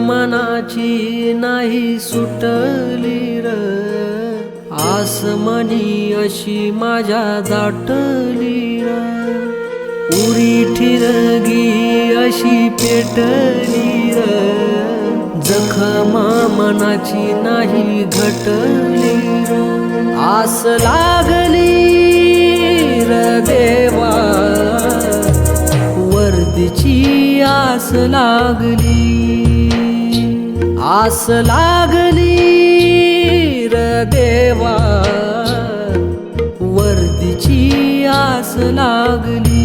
मनाची नाही सुटली र. आसमनी अशी माझ्या दाटली र. उरी ठिरगी अशी पेटली र. जखमा मनाची नाही घटली र. आस लागली र देवा. वर्दीची आस लागली. आस लागली र देवा वर्दीची आस लागली.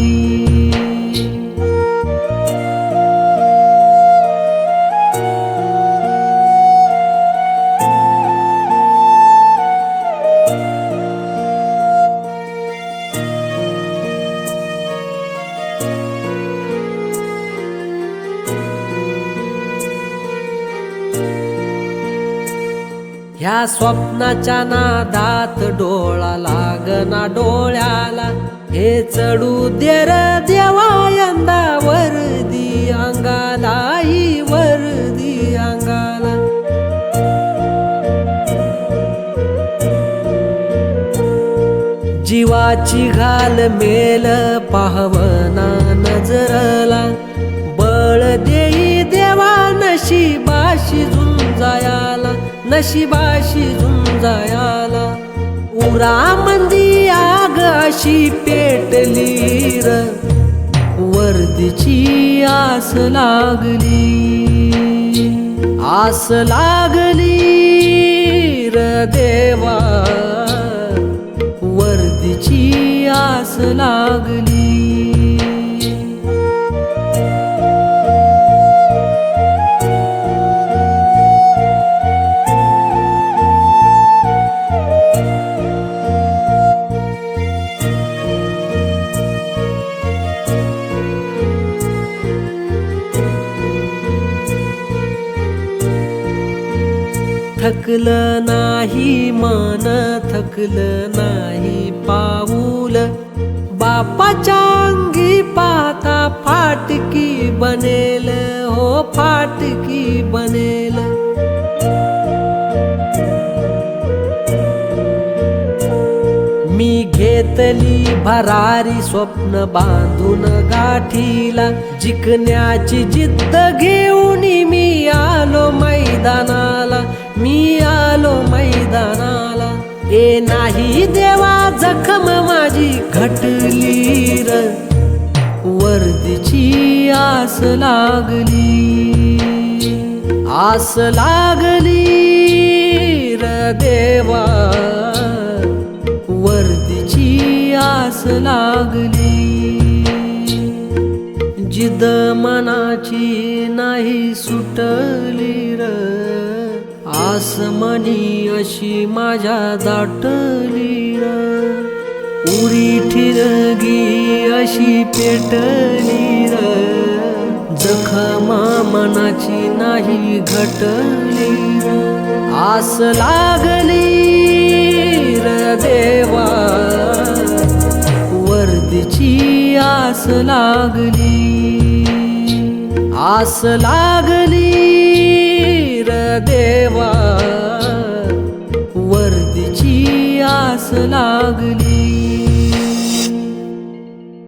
ह्या स्वप्नाच्या नादात डोळा लागना डोळ्याला. हे चढू देर देवा यंदा वर्दी अंगाला ही वर्दी अंगाला. जीवाची घाल मेल पाहवना नजरला. बळ देई देवा नशीब नशिबाशी झुंजायाला. उरा मंदी आग अशी पेटली र वर्दीची आस लागली. आस लागली र देवा वर्दीची आस लागली. थकलं नाही मन थकलं नाही पाऊल. बापाच्या अंगी पाहता फाटकी बनेल हो फाटकी बनेल. मी घेतली भरारी स्वप्न बांधून गाठीला जिंकण्याची जिद्द घेऊन मी आलो मैदानाला. मी आलो मैदानाला. ए नाही देवा जखम माझी घटली र. वर्दीची आस लागली. आस लागली र देवा. वर्दीची आस लागली. जिद मनाची नाही सुटली र. आसमनी अशी माझ्या दाटली उरी ठिरगी अशी पेटली जखमा मनाची नाही घटली आस लागली र देवा. वर्दीची आस लागली. आस लागली देवा वर्दीची आस लागली.